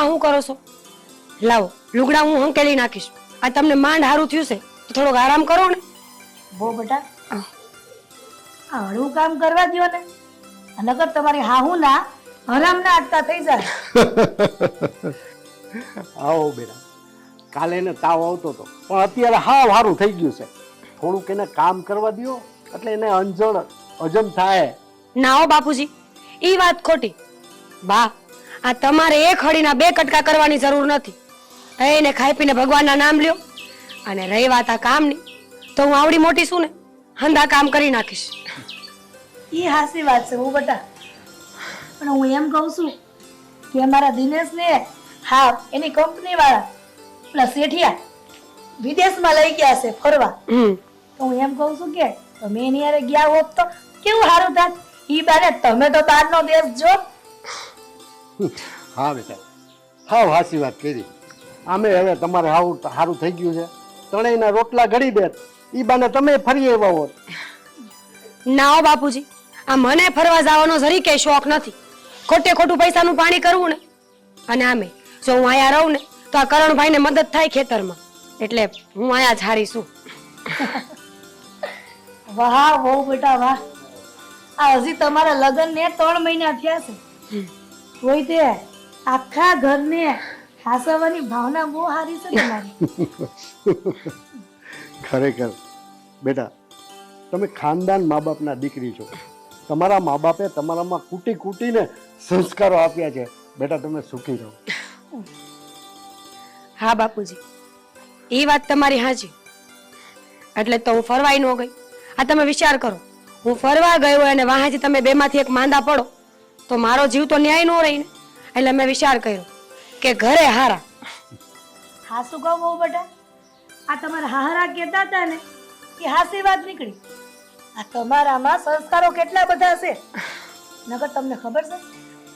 આ આ કરો છો? લાવો લુગડા હું હંકેલી નાખીશ. આ તમને માંડ હારું થયું છે તો થોડોક આરામ કરો ને. બો બેટા આ, હળવું કામ કરવા દો ને. નકર તમારી હાહુ ના હરામ ના અટકા થઈ જાય. આવો બેટા કાલે એને તાવ આવતો હતો પણ અત્યારે હાવ હારું થઈ ગયું છે. થોડુંક એને કામ કરવા દ્યો એટલે એને અંજણ અજમ થાય. ના હો બાપુજી એ વાત ખોટી. બા આ તમારે એક હળીના બે કટકા કરવાની જરૂર નથી. એને ખાઈ પીને ભગવાનના નામ લ્યો અને રહી વાત આ કામની. તો હું આવડી મોટી છું ને હંધા કામ કરી નાખીશ. ઈ હાસી વાત છે હું બટા. પણ હું એમ કહું છું કે અમારા દિનેશને હા એની કંપની વાળા પેલા શેઠિયા વિદેશમાં લઈ ગયા છે ફરવા. તો હું એમ કહું છું કે તમે એની યારે ગયા હોત તો કેવું સારું થાત? ઈ બાને તમે તો બહારનો દેશ જો હા બેટા. હાવ હાસી વાત કરી. આમે હવે તમારે હાવ સારું થઈ ગયું છે. ત્રણેયના રોટલા ઘડી દે ઈ બાને તમે ફરી આવ્યા હોત. ના હો બાપુજી. આ મને ફરવા જવાનો જરી કે શોખ નથી. ખોટે ખોટું પૈસાનું પાણી કરવું ને. અને આમે જો હું અહીંયા રહું ને તો આ કરણભાઈને મદદ થાય ખેતરમાં. એટલે હું અહીંયા છું. વાહ બહુ બેટા વાહ. આ હજી તમારા લગ્ન ને ત્રણ મહિના થયા છે. તોય તે આખા ઘરને હાસવાની ભાવના બહુ સારી છે ખરેખર. બેટા તમે ખાનદાન મા બાપના દીકરી છો. તમારા મા બાપે તમારામાં કૂટી કૂટીને સંસ્કારો આપ્યા છે. બેટા તમે સુખી રહો. હા બાપુજી. એ વાત તમારી હાજી એટલે તો હું ફરવાય ન ગઈ. આ તમે વિચાર કરો. હું ફરવા ગયો અને વાહાજી તમે બેમાંથી એક માંદા પડો. તો મારો જીવ તો ન્યાય નો રહી ને એટલે મેં વિચાર કર્યો કે ઘરે હારા. હાસુ કહું બહુ બેટા. આ તમારા હારા કહેતા હતા ને એ હાસી વાત નીકળી. આ તમારામાં સંસ્કારો કેટલા બધા છે. નગર તમને ખબર છે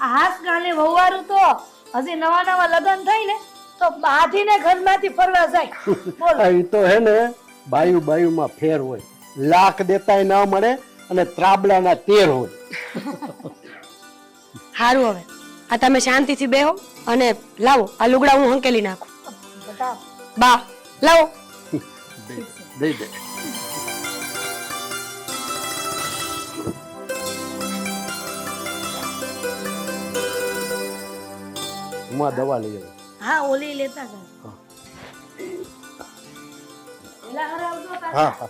આ હાસ ગાને વહુવારું તો હજી નવા નવા લગ્ન થઈ ને તો બાંધીને ઘરમાંથી ફરવા જાય. બોલો. એ તો હે ને બાયુ બાયુમાં ફેર હોય. લાખ દેતાય ના મળે અને ત્રાબડાના તેર હોય. હારું હવે. આ તમે શાંતિથી બેહો અને લાવો આ લુગડા હું હંકેલી નાખું. બા લાવો. દઈ દે. હું દવા લઈ આવું હા ઓલી લેતા. હા હા.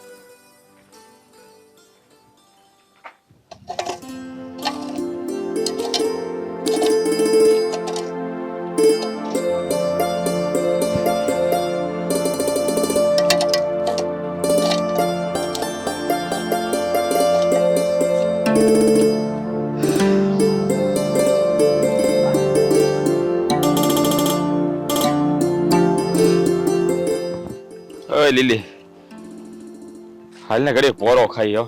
લીલી. હાલને ઘડી પોરો ખાઈ હો.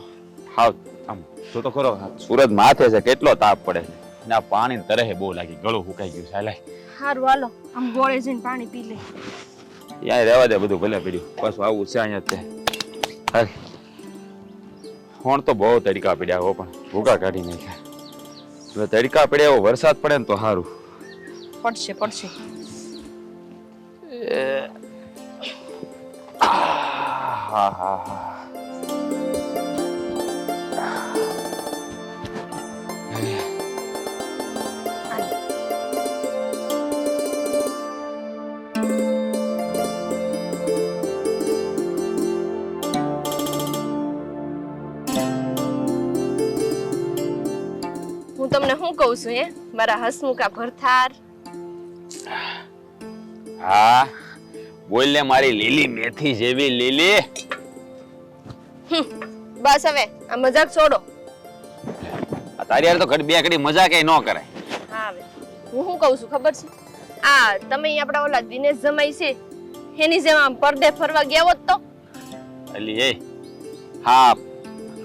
હાવ આમ તો તો ખરો. સુરત માથે છે કેટલો તાપ પડે. ને આ પાણી તરહે બહુ લાગી ગળું સુકાઈ ગયું છે લાય હારું હાલો આમ ગોળે જઈને પાણી પી લે. ત્યાં રહેવા દે બધું ભલે પડ્યું. પાછું આવું છે અહીંયા તે હાલ. ફોન તો બહુ તડકા પડ્યા હો પણ ભૂકા કાઢી નાખ્યા. એટલે તડકા પડ્યા એવો વરસાદ પડે ને તો સારું પડશે પડશે. હા હા હા હું તમને શું કહું છું હે? મારા હસમુખા ભરથાર. હા. બોલ ને મારી લીલી મેથી જેવી લીલી. બસ હવે આ મજાક છોડો. આ તારી યાર તો ઘડી બે ઘડી એ ન કરાય. હા હવે. હું શું કહું છું ખબર છે? આ તમે અહીં આપણા ઓલા દિનેશ જમાઈ છે એની જેમ આમ પરદે ફરવા ગયા હોત તો? અલી એ હા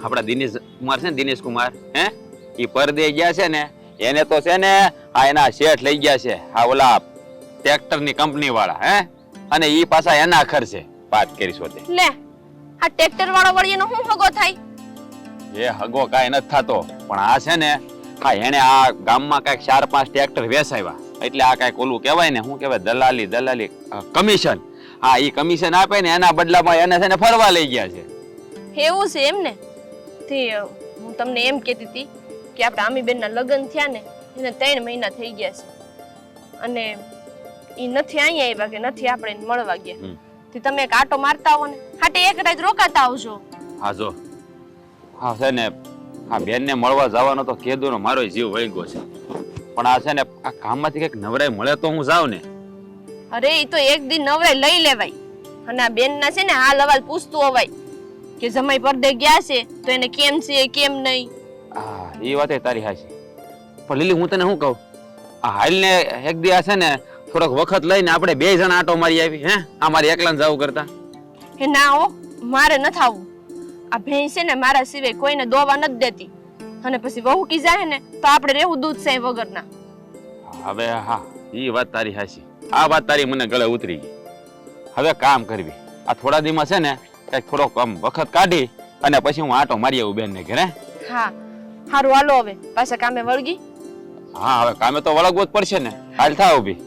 આપણા દિનેશ કુમાર છે ને દિનેશ કુમાર હે? એ પરદે ગયા છે ને એને તો છે ને આ એના શેઠ લઈ ગયા છે આ ઓલા ટ્રેક્ટરની કંપની વાળા હે? અને ઈ પાછા એના ખર્ચે વાત કરીશો તે લે આ ટ્રેક્ટર વાળો વળીનો શું હગો થાય? એ હગો કાંઈ નથી થતો. પણ આ છે ને હા એને આ ગામમાં કાંઈક ચાર પાંચ ટ્રેક્ટર વેસાવ્યા. એટલે આ કાંઈક ઓલું કહેવાય ને શું કહેવાય? દલાલી દલાલી કમિશન. હા એ કમિશન આપે ને એના બદલામાં એને છે ને ફરવા લઈ ગયા છે. એવું છે એમ ને? તે હું તમને એમ કહેતી હતી કે આપણે આમીબેનના લગ્ન થયા ને એને ત્રણ મહિના થઈ ગયા છે. અને એ નથી અહીંયા આવ્યા કે નથી આપણે એને મળવા ગયા. તે તમે એક આટો મારતા આવો ને હાટે એક રાત રોકાતા આવજો. હા જો. હા છે ને હા બેનને મળવા જવાનો તો કેદુનો મારો જીવ વહી ગયો છે. પણ આ છે ને આ કામમાંથી કંઈક નવરાઈ મળે તો હું જાઉં ને. અરે એ તો એક દિન નવરે લઈ લેવાય. અને આ બેનના છે ને હાલ હવાલ પૂછતું હોવાય કે જમાઈ પરદે ગયા છે તો એને કેમ છે કેમ નહીં? હા એ વાત તારી હાચી. પણ લીલી હું તને શું કહું? આ હાલને એક દી આ છે ને થોડોક વખત લઈને આપણે બે જણા આટો મારી આવી હે? આ મારી એકલાને જવું કરતા. એ ના હો મારે નથી થાવું આ ભેંસ છે ને મારા સિવાય કોઈને દોવા નથી દેતી. અને પછી વહુ કી જાય ને તો આપણે રહેવું દૂધ સાય વગરના. હવે હા એ વાત તારી હાચી. આ વાત તારી મને ગળે ઉતરી ગઈ. હવે કામ કરવી. આ થોડા દીમાં છે ને કંઈક થોડોક આમ વખત કાઢી અને પછી હું આટો મારી આવું બેનને ઘરે. હા હારું હાલો હવે. પાછા કામે વળગી? હા હવે કામે તો વળગવું જ પડશે ને. હાલ થાવ ઊભી.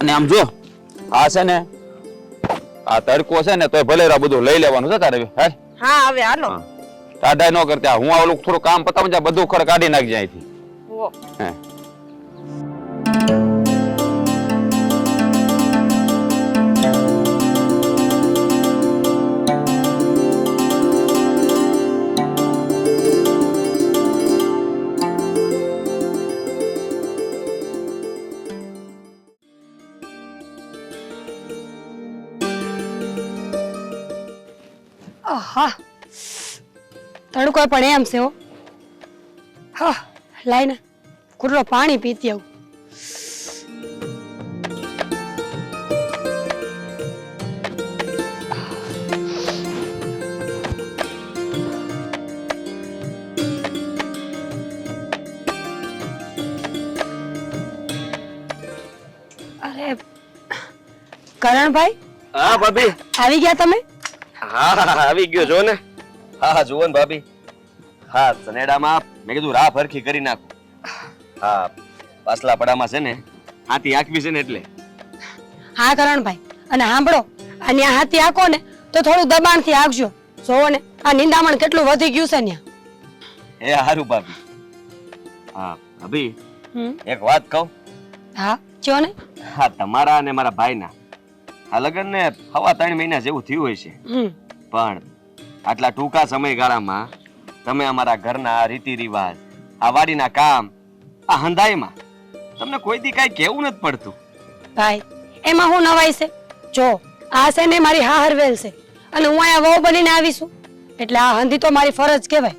અને આમ જો આ છે ને આ તડકો છે ને તોય ભલે બધું લઈ લેવાનું છે તારે. હે? હા હવે હાલો. ટાઢા ન કરતા. હું આ થોડું કામ પતાવું બધું ખર કાઢી નાખજે અહીંથી. વો હે આહા તડકો પણ એમ છે હો હા લાઈને કુર્રો પાણી પીતી આવું અરે કરણભાઈ હા ભાભી આવી ગયા તમે હા આવી ગયો જો ને. હા હા જુઓ ને ભાભી. હા સનેડામાં મેં કીધું રાહ ફરખી કરી નાખું. હા પાછલા પડામાં છે ને હાથી આંકવી છે ને એટલે. હા કરણભાઈ અને સાંભળો અને આ હાથી આંકો ને તો થોડું દબાણથી આંકજો જોવો ને આ નિંદામણ કેટલું વધી ગયું છે ને એ હારું ભાભી. હા ભાભી એક વાત કહું? હા ચો ને? હા તમારા અને મારા ભાઈના. આ લગ્ન ને હવા ત્રણ મહિના જેવું થયું હોય છે. હમ. પણ આટલા ટૂંકા સમયગાળામાં તમે અમારા ઘરના રીતિ રિવાજ આ વાડીના કામ આ હંધાઈમાં તમને કોઈ દી કાંઈ કેવું નથી પડતું. ભાઈ એમાં હું નવાઈ છે. જો આ છે ને મારી હા હરવેલ છે. અને હું અહીંયા વહુ બનીને આવીશું એટલે આ હંધી તો મારી ફરજ કહેવાય.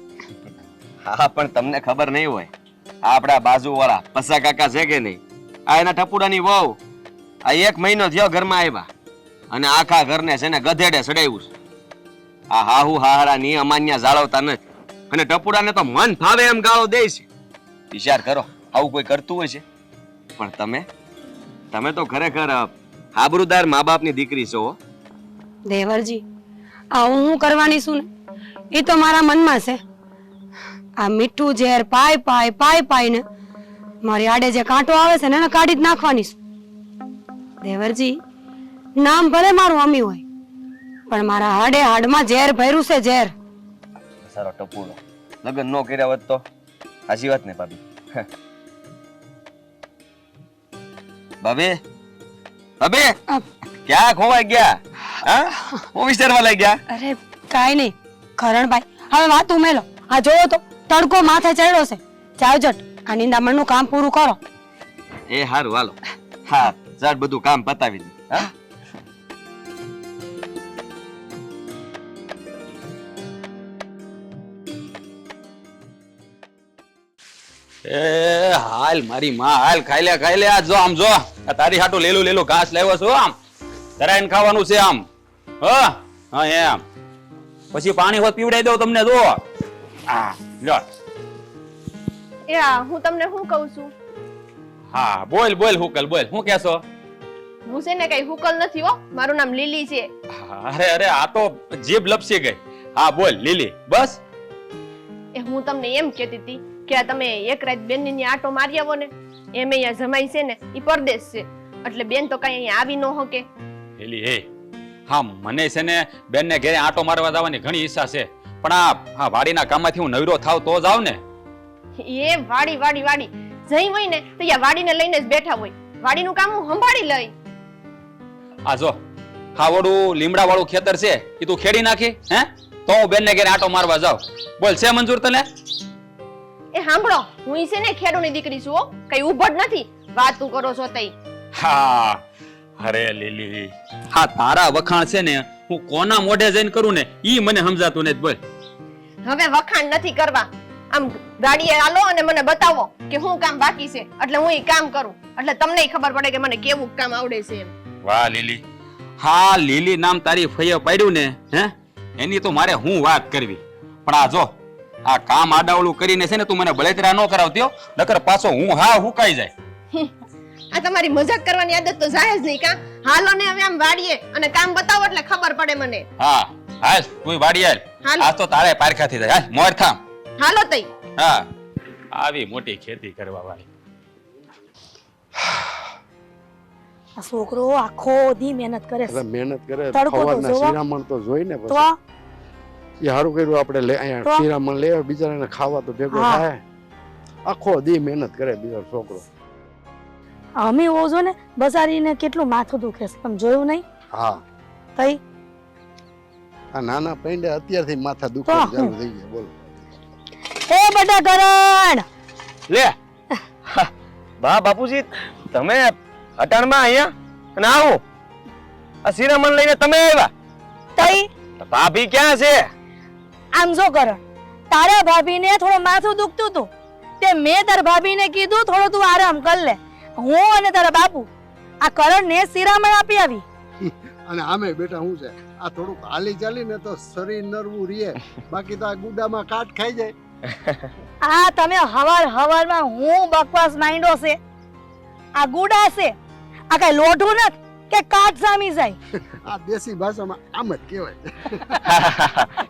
હા પણ તમને ખબર નહીં હોય. આપણા બાજુવાળા પસા કાકા છે કે નહીં? આ એના ટપુડાની વહુ આ એક મહિનો થયો ઘરમાં આવ્યા. અને આખા ઘરને છે ને ગધેડે સડાવ્યું છે. આ હાહુ હાહરા ની અમાન્યા જાળવતા નથી. અને ટપુડાને તો મન ફાવે એમ ગાળો દે છે. વિચાર કરો, આવું કોઈ કરતું હોય છે? પણ તમે તમે તો ખરેખર આબરૂદાર મા બાપની દીકરી છો દેવરજી આ હું હું કરવાની છું ને? એ તો મારા મનમાં છે. આ મીઠું ઝેર પાય પાય પાય પાય ને મારી આડે જે કાંટો આવે છે ને, એને કાઢી જ નાખવાની છું. દેવરજી, નામ ભલે મારું અમી હોય પણ મારા હાડે હાડમાં ઝેર ભર્યું છે ઝેર. સારો ટપુડો લગ્ન નો કર્યા હોત તો સાચી વાત ને ભાભી? ભાભી? ભાભી? ક્યાં ખોવાઈ ગયા? હા? હું વિચારવા લઈ ગયા અરે કાઈ નહીં. કરણભાઈ હવે વાત ઉમેલો આ જોયો તો તડકો માથે ચડ્યો છે. જાવ જટ આ નિંદામણનું કામ પૂરું કરો. એ હારું હાલો. હા ઝાડ બધું કામ પતાવી દે. હા? એ હાલ મારી માં હાલ ખાઈ લે ખાઈ લે આ જો આમ જો. આ તારી હાટું લેલું લેલું ઘાસ લાવ્યો છું આમ. ધરાઈને ખાવાનું છે આમ. હ? હા એમ પછી પાણી હોત પીવડાઈ દઉં તમને જો આ લ્યો એ હું તમને શું કહું છું? હા બોલ બોલ હુકલ બોલ. શું કેશો હું છે ને કઈ હુકલ નથી હો. મારું નામ લીલી છે. અરે અરે આ તો જીભ લપસી ગઈ. હા બોલ લીલી. બસ. એ હું તમને એમ કહેતી હતી કે આ તમે એક રાત બેનની આટો મારી આવો ને એમ અહીંયા જમાઈ છે ને એ પરદેશ છે. એટલે બેન તો કઈ અહીંયા આવી ન હોકે. એલી હે. હા મને છે ને બેનને ઘરે આટો મારવા જવાની ઘણી ઈચ્છા છે. પણ આ આ વાડીના કામમાંથી હું નવરો થાવ તો જ આવ ને? એ વાડી વાડી વાડી. જઈ હોય ને તો યા વાડીને લઈને જ બેઠા હોય. વાડીનું કામ હું સંભાળી લઈ. આ જો હા ઓડું લીમડા વાળું ખેતર છે એ તું ખેડી નાખી હે? તો હું બેનને ઘરે આટો મારવા જાઉં. બોલ છે મંજૂર તને? એ સાંભળો હું છે ને ખેડૂની દીકરી છું હો. કઈ ઉભડ નથી. વાતું કરો છો તઈ. હા અરે લીલી હા તારા વખાણ છે ને હું કોના મોઢે જઈને કરું ને ઈ મને સમજાતું નથી બોલ. હવે વખાણ નથી કરવા. આમ ગાડીએ આલો અને મને બતાવો કે હું કામ બાકી છે. એટલે હું ઈ કામ કરું. એટલે તમને ખબર પડે કે મને કેવું કામ આવડે છે એમ. વાહ લીલી. હા લીલી નામ તારી ફઈએ પાડ્યું ને હે? એની તો મારે હું વાત કરવી. પણ આ જો આ કામ આડાવળું કરીને છે ને તું મને બળેતરા ન કરાવતી નકર પાછો હું હા હુકાઈ જાય. આ તમારી મજાક કરવાની આદત તો જાય જ નહીં કા? હાલો ને હવે આમ વાડીએ અને કામ બતાવો એટલે ખબર પડે મને. હા હાલ તું વાડીએ હાલ. આજ તો તારે પારખા થઈ જાય હાલ મોર થામ. હાલો તઈ. હા. આવી મોટી ખેતી કરવા વાળી. આ છોકરો આખો દી મહેનત કરે. છે મહેનત કરે તડકો તો જોવા. તો જોઈને પછી એ સારું કર્યું આપણે લે અહીંયા શિરામણ લે બિચારાને ખાવા તો ભેગો થાય. આખો દી મહેનત કરે બીજો છોકરો. અમે ઓજો ને બજારીને કેટલું માથું દુખે છે તમે જોયું નહીં? હા. તઈ? આ નાના પૈંડે અત્યારથી માથા દુખે ચાલુ થઈ ગયા બોલો. એ બટા કરણ લે! બા બાપુજી તમે અટાણમાં અહીંયા? અને આવો. આ શિરામણ લઈને તમે આવ્યા? તઈ? ભાભી ક્યાં છે? આમ જો કરણ તારા ભાભીને થોડું માથું દુખતું હતું તે મેં તારા ભાભીને કીધું થોડો તું આરામ કર લે. હું અને તારા બાપુ આ કરણને શિરામણ આપી આવી. અને આમે બેટા શું છે? આ થોડુંક હાલી ચાલી ને તો શરીર નરવું રીએ બાકી તો આ ગુડામાં કાટ ખાઈ જાય. આ તમે હવાર હવારમાં હું બકવાસ માંડો છે. આ ગુડા છે. આ કઈ લોઢું નથી. કે કાટ સામી જાય આ દેશી ભાષામાં આમ જ કહેવાય.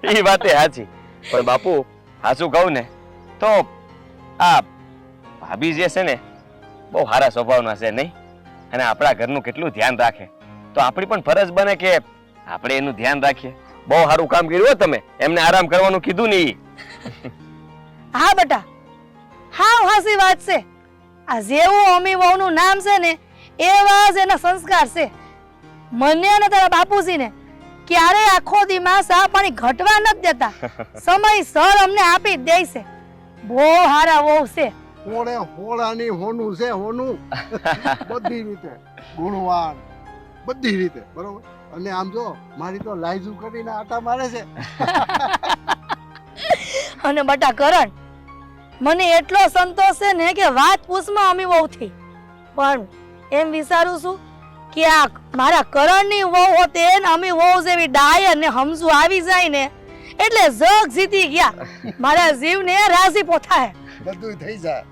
એ વાતે સાચી પણ બાપુ સાચું કહું ને તો આ ભાભી જે છે ને બહુ સારા સ્વભાવના છે નહીં? અને આપણા ઘરનું કેટલું ધ્યાન રાખે. તો આપણી પણ ફરજ બને કે આપણે એનું ધ્યાન રાખીએ. બહુ સારું કામ કર્યું તમે. એમને આરામ કરવાનું કીધું નહીં હા બેટા. હા હાસી વાત છે. આ જેવું અમી વહુનું નામ છે ને એવા જ એના સંસ્કાર છે. મને અને તારા બાપુજીને ક્યારે આખો દીમાં સા પાણી ઘટવા નથી દેતા. સમય સર અમને આપી જ દે છે. બહુ હારા વહુ છે. હોળે હોળાની હોનું છે હોનું. બધી રીતે. ગુણવાન. બધી રીતે. બરોબર? અને આમ જો મારી તો લાઈજુ કરીને આટા મારે છે. અને બટા કરણ મને એટલો સંતોષ છે ને કે વાત પૂછમાં અમી બહુ થઈ. પણ એમ વિચારું છું કે આ મારા કરણની વહુ હોતે ને અમી વહુ જેવી ડાય અને હમજુ આવી જાય ને એટલે જગ જીતી ગયા. મારા જીવને રાજી પોથાય. બધું થઈ જાય.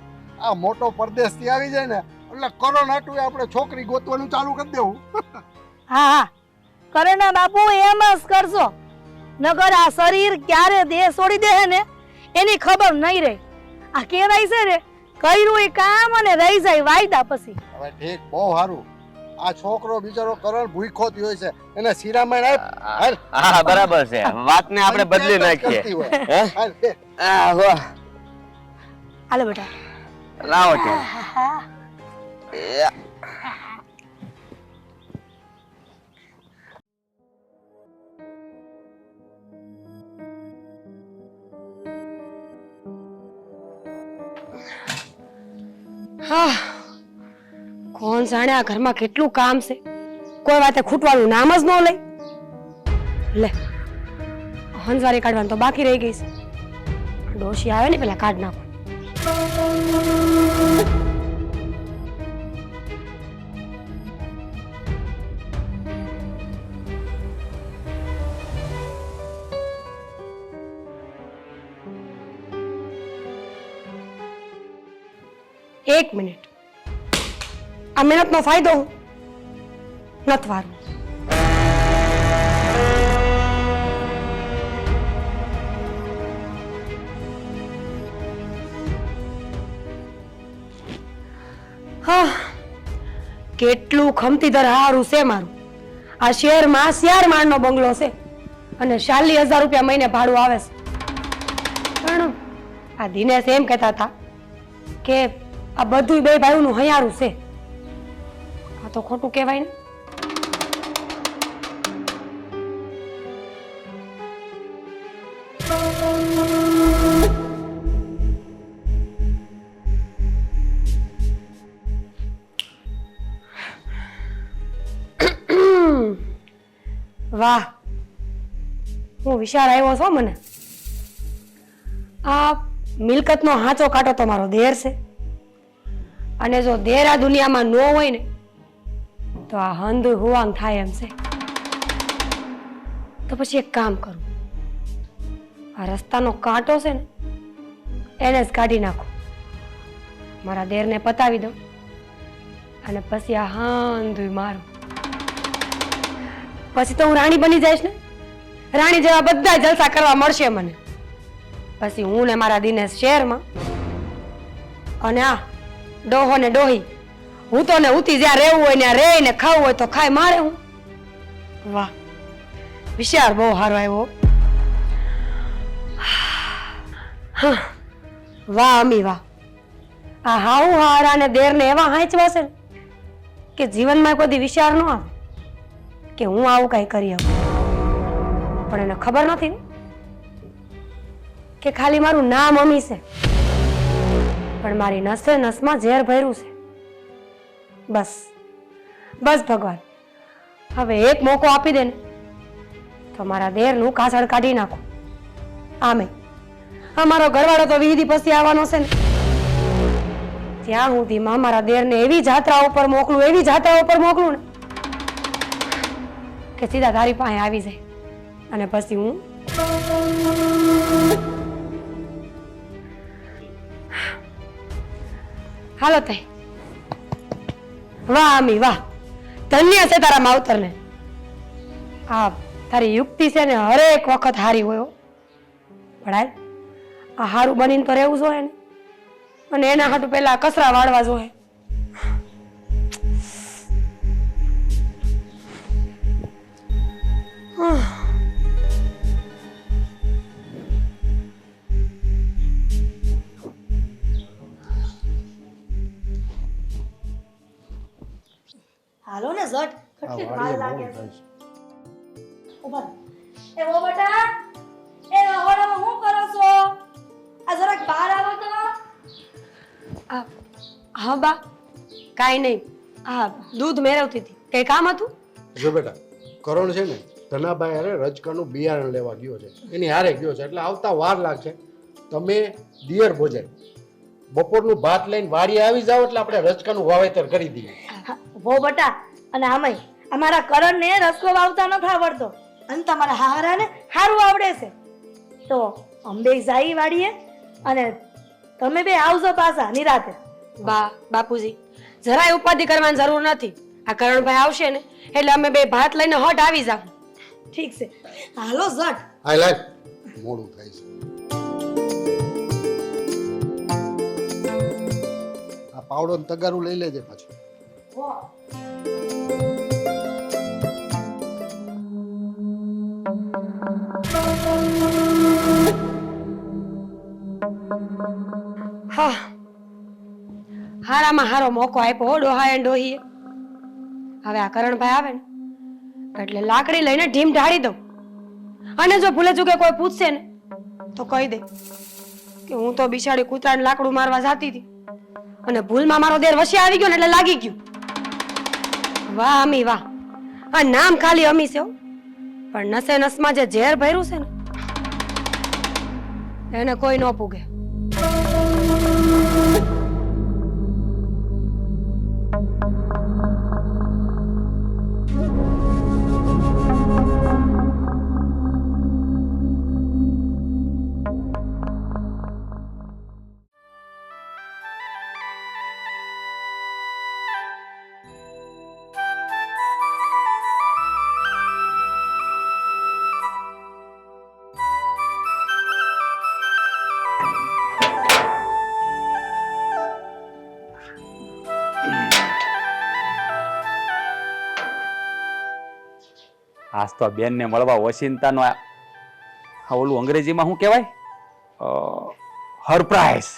આ મોટો પરદેશથી આવી જાય ને એટલે કરોડ હાટું આપણે છોકરી ગોતવાનું ચાલુ કરી દેવું. હા હા. કરણના બાપુ એમ જ કરજો નગર આ શરીર ક્યારે દેહ છોડી દે ને એની ખબર નહીં રહે. આ કહેવાય છે ને કર્યું એ કામ અને રહી જાય વાયદા પછી. હવે ઠીક બહુ સારું. આ છોકરો બિચારો કરણ ભૂખો થયો હોય છે. એને શિરામણ આપ હા બરાબર છે. વાતને આપણે બદલી નાખીએ. હે? આ હાલો બેટા. લાવો તે હા. કોણ જાણે આ ઘરમાં કેટલું કામ છે? કોઈ વાતે ખૂટવાનું નામ જ ન લઈ લે હંસવારી કાઢવાનું તો બાકી રહી ગઈ છે. ડોશી આવે ને પેલા કાઢ નાખો. એક મિનિટ. આ મહેનતનો ફાયદો હું નથવારું કેટલું ખમતીદર હારું છે મારું. આ શહેરમાં શિયાર માળનો બંગલો છે અને ચાલી હજાર રૂપિયા મહિને ભાડું આવે છે. પણ આ દિનેશ એમ કહેતા હતા કે આ બધું બે ભાઈઓનું હૈયારું છે. આ તો ખોટું કહેવાય ને. વાહ. હું વિચાર આવ્યો છો મને. આ મિલકતનો હાચો કાંટો તો મારો દેર છે. અને જો દેર આ દુનિયામાં ન હોય ને, તો આ હંધ હુવાંગ થાય એમ છે. તો પછી એક કામ કરું. આ રસ્તાનો કાંટો છે ને, એને જ કાઢી નાખો. મારા દેરને પતાવી દઉં અને પછી આ હંધુય મારું. પછી તો હું રાણી બની જઈશ ને? રાણી જેવા બધા જલસા કરવા મળશે મને. પછી હું ને મારા દિનેશ શહેરમાં અને આ ડોહો ને ડોહી. હું તો ને ઉતી જ્યાં રહેવું હોય ને રે ને ખાવું હોય તો ખાય મારે હું. વાહ વિચાર બહુ સારો આવ્યો. વાહ અમી, વાહ. આ હાઉ હારા ને દેર ને એવા હાંચવા છે કે જીવનમાં કોઈ વિચાર ન આવે. કે હું આવું કઈ કરી આવું. પણ એને ખબર નથી કે ખાલી મારું નામ અમી છે. પણ મારી નસે નસમાં ઝેર ભર્યું છે. બસ બસ ભગવાન. હવે એક મોકો આપી દે ને તો મારા દેરનું કાસળ કાઢી નાખો. આમે અમારો ઘરવાળો તો વિધિ પછી આવવાનો છે ને. ત્યાં સુધીમાં મારા દેરને એવી જાત્રા ઉપર મોકલું, એવી જાત્રા ઉપર મોકલું ને, કે સીધા તારી પાસે આવી જાય. અને પછી હું હાલો તઈ. વાહ, આમી, વાહ. ધન્ય છે તારા માવતરને. આ તારી યુક્તિ છે ને હરેક વખત હારી હોય હો. આ હારું બનીને તો રહેવું જોઈએ ને. અને એના હાટું પેલા કચરા વાળવા જોઈએ. હાલો ને ઝટ. કેટલી વાર લાગે છે. ઊભા એ ઓ બેટા એ રહોડામાં હું કરો છો? આ જરાક બહાર આવો તો. હા બા કાંઈ નહીં. હા દૂધ મેળવતી હતી. કઈ કામ હતું? જો બેટા કરણ છે ને ધનાભાઈ હારે રજકણનું બિયારણ લેવા ગયો છે. એની હારે ગયો છે એટલે આવતા વાર લાગશે. તમે દિયર ભોજન. બપોરનું ભાત લઈને વાડી આવી જાઓ એટલે આપણે રજકાનું વાવેતર કરી દઈએ. હા, વો બટા અને આમાંય અમારા કરણને રસકો વાવતા નથી આવડતો. અને તમારા હારાને સારું આવડે છે. તો અંબે જાઈ વાળીએ અને તમે બે આવજો પાછા નિરાતે. બા બાપુજી જરાય ઉપાધિ કરવાની જરૂર નથી. આ કરણભાઈ આવશે ને એટલે અમે બે ભાત લઈને હટ આવી જાવ ઠીક છે. હાલો ઝટ. હાય લાગ મોડું થાય છે. આ પાવડો ને તગારું લઈ લેજે પાછું. હા. હારામાં હારો મોકો આપ્યો ડોહા ડોહીએ હવે આ કરણભાઈ આવે ને, એટલે લાકડી લઈને ઢીમ ઢાળી દઉં. અને જો ભૂલે ચૂકે કોઈ પૂછશે ને, તો કહી દે કે હું તો બિચારી કૂતરાને લાકડું મારવા જાતી હતી. અને ભૂલમાં મારો દેર વસી આવી ગયો ને એટલે લાગી ગયું. વાહ અમી વાહ. આ નામ ખાલી અમી છે પણ નસે નસમાં જે ઝેર ભર્યું છે ને, એને કોઈ ન પૂગે. આજ તો બેનને મળવા ઓશિંતાનો આ આ ઓલું અંગ્રેજીમાં શું કહેવાય? હરપ્રાઇઝ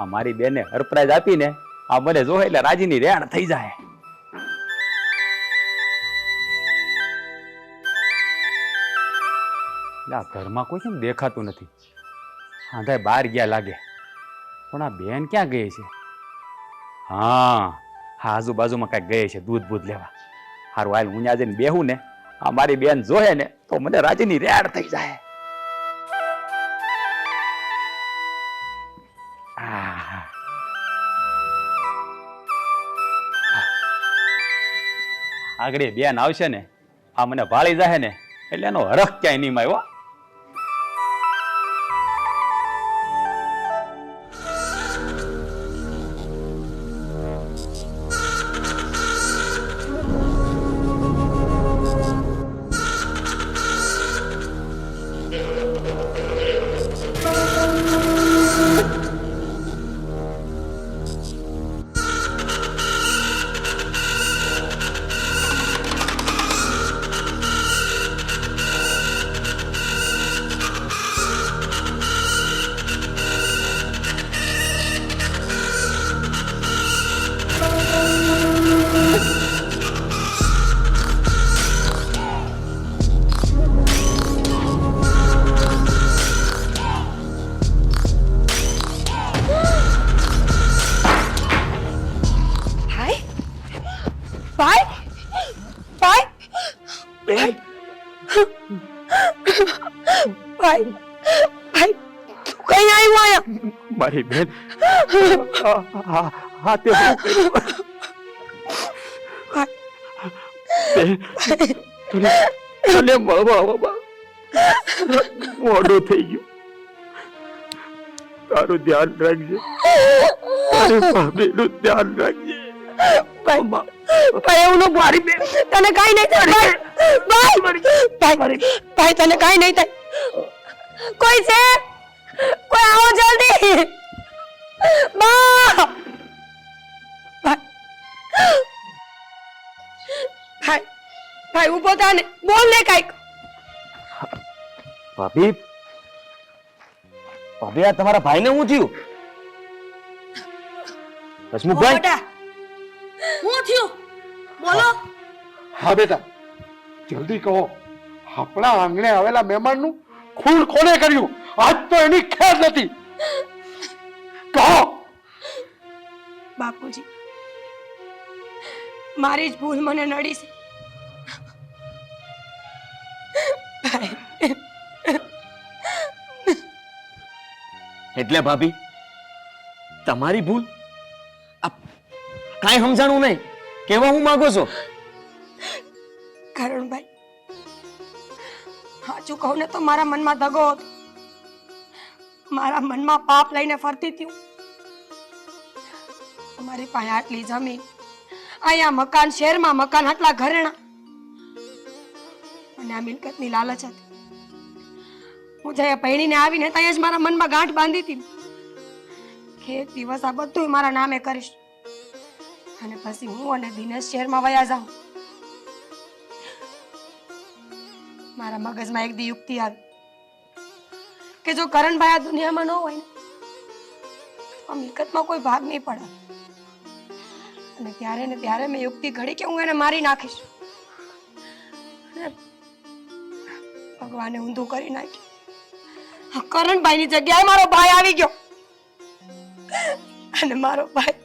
આ મારી બેને હરપ્રાઇઝ આપીને આ મને જોવે એટલે રાજીની રેણ થઈ જાય. આ ઘરમાં કોઈ કેમ દેખાતું નથી? આંધાય બહાર ગયા લાગે. પણ આ બેન ક્યાં ગઈ છે? હા હા આજુબાજુમાં કાંઈક ગઈ છે દૂધ બૂધ લેવા. સારું હાલ હું ત્યાં બેહું ને. આ મારી બેન જોહે ને તો મને રાજીની રેડ થઈ જાય. આગળ બેન આવશે ને, આ મને ભાળી જાય ને, એટલે એનો હરખ ક્યાંય નહીં માય મારી બેન. હા તે શું કર્યું? તને તને મળવા આવવામાં મોડું થઈ ગયું. તારું ધ્યાન રાખજે. તારી ભાભીનું ધ્યાન રાખજે. ભાઈ એવું મારી બેન. તને કાઈ નહીં થાય. ભાઈ ભાઈ ભાઈ ભાઈ તને કાઈ નહીં થાય. કોઈ છે? કોઈ આવો જલ્દી. બા ભાઈ ભાઈ ભાઈ થા ને બોલ ને કાઈક ભાભી ભાભી આ તમારા ભાઈને હું થયું? હસમુખભાઈ હું થયું? બોલો. હા. બેટા. જલ્દી કહો. આપણા આંગણે આવેલા મહેમાનનું ખૂન કોને કર્યું? આજ તો એની ખેર નથી. કહો. બાપુજી મારી જ ભૂલ મને નડી છે. એટલે ભાભી તમારી ભૂલ? કાંઈ સમજાણું નહીં. કેવા હું માંગો છો? કરુણભાઈ સાચું કહું ને તો મારા મનમાં દગો હતો. મારા મનમાં પાપ લઈને ફરતી હતી હું. અમારી પાસે આટલી જમીન. અહીંયા મકાન, શહેરમાં મકાન, આટલા ઘરેણા. અને આ મિલકતની લાલચ હતી. હું જયારે પૈણીને આવીને ત્યાં જ મારા મનમાં ગાંઠ બાંધી હતી કે એક દિવસ આ બધું મારા નામે કરીશ. અને પછી હું અને દિનેશ શહેરમાં વયા જાઉં. મારા મગજમાં એક દી યુક્તિ આવી, કે જો કરણભાઈ આ દુનિયામાં ન હોય તો મિલકતમાં કોઈ ભાગ નહીં પડે. અને ત્યારે ને ત્યારે મેં યુક્તિ ઘડી કે હું એને મારી નાખીશ. ભગવાને ઊંધું કરી નાખ્યું. કરણભાઈની જગ્યાએ મારો ભાઈ આવી ગયો. અને મારો ભાઈ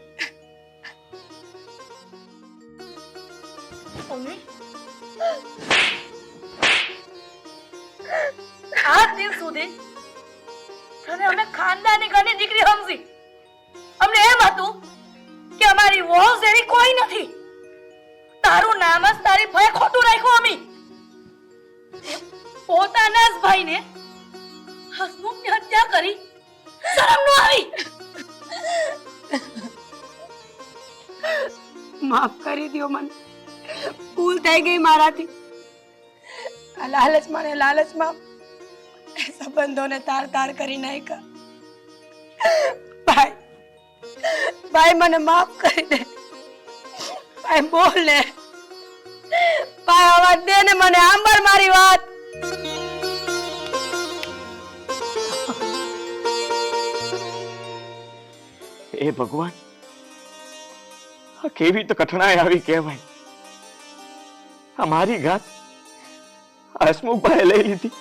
આજ દિન સુધી તને અમે ખાનદાની ઘરની દીકરી સમજી. અમને એમ હતું કે અમારી વહુ એવી કોઈ નથી. તારું નામ જ તારી ભય ખોટું રાખ્યું અમી. પોતાના જ ભાઈને હસમુખની હત્યા કરી શરમ નો આવી. માફ કરી દો મને. ભૂલ થઈ ગઈ મારાથી. આ લાલચમાં ને લાલચમાં સંબંધોને તાર તાર કરી નાખ્યા. ભાઈ ભાઈ મને માફ કરી દે. ભાઈ બોલ ને. ભાઈ અવાજ દે ને મને આંબર મારી વાત. એ ભગવાન કેવી તો કઠણાઈ આવી કહેવાય. આ મારી ઘાત હસમુખભાઈ લઈ લીધી.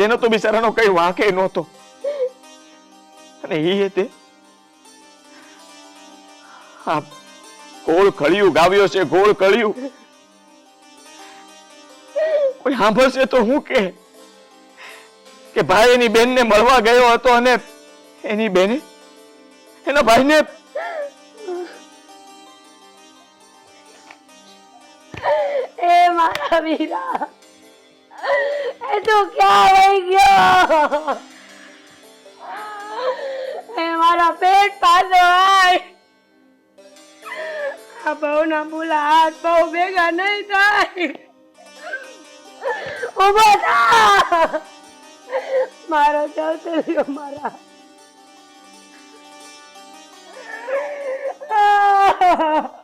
જેનો તો બિચારાનો કઈ વાંકે નહોતો. અને એ તે ગોળ કળિયું ગાવ્યો છે, ગોળ કળિયું કોઈ સાંભળશે તો હું કે કે ભાઈ એની બેનને મળવા ગયો હતો અને એની બેને, એના ભાઈને એ મારા વીરા એ તું ક્યાં વહી ગયો? એ મારા પેટ પાસે આય આ બહુ ના ભૂલા હાથ બહુ ભેગા નહીં થાય. ઊભો થા. મારો ચૌતરીઓ મારા. Ah!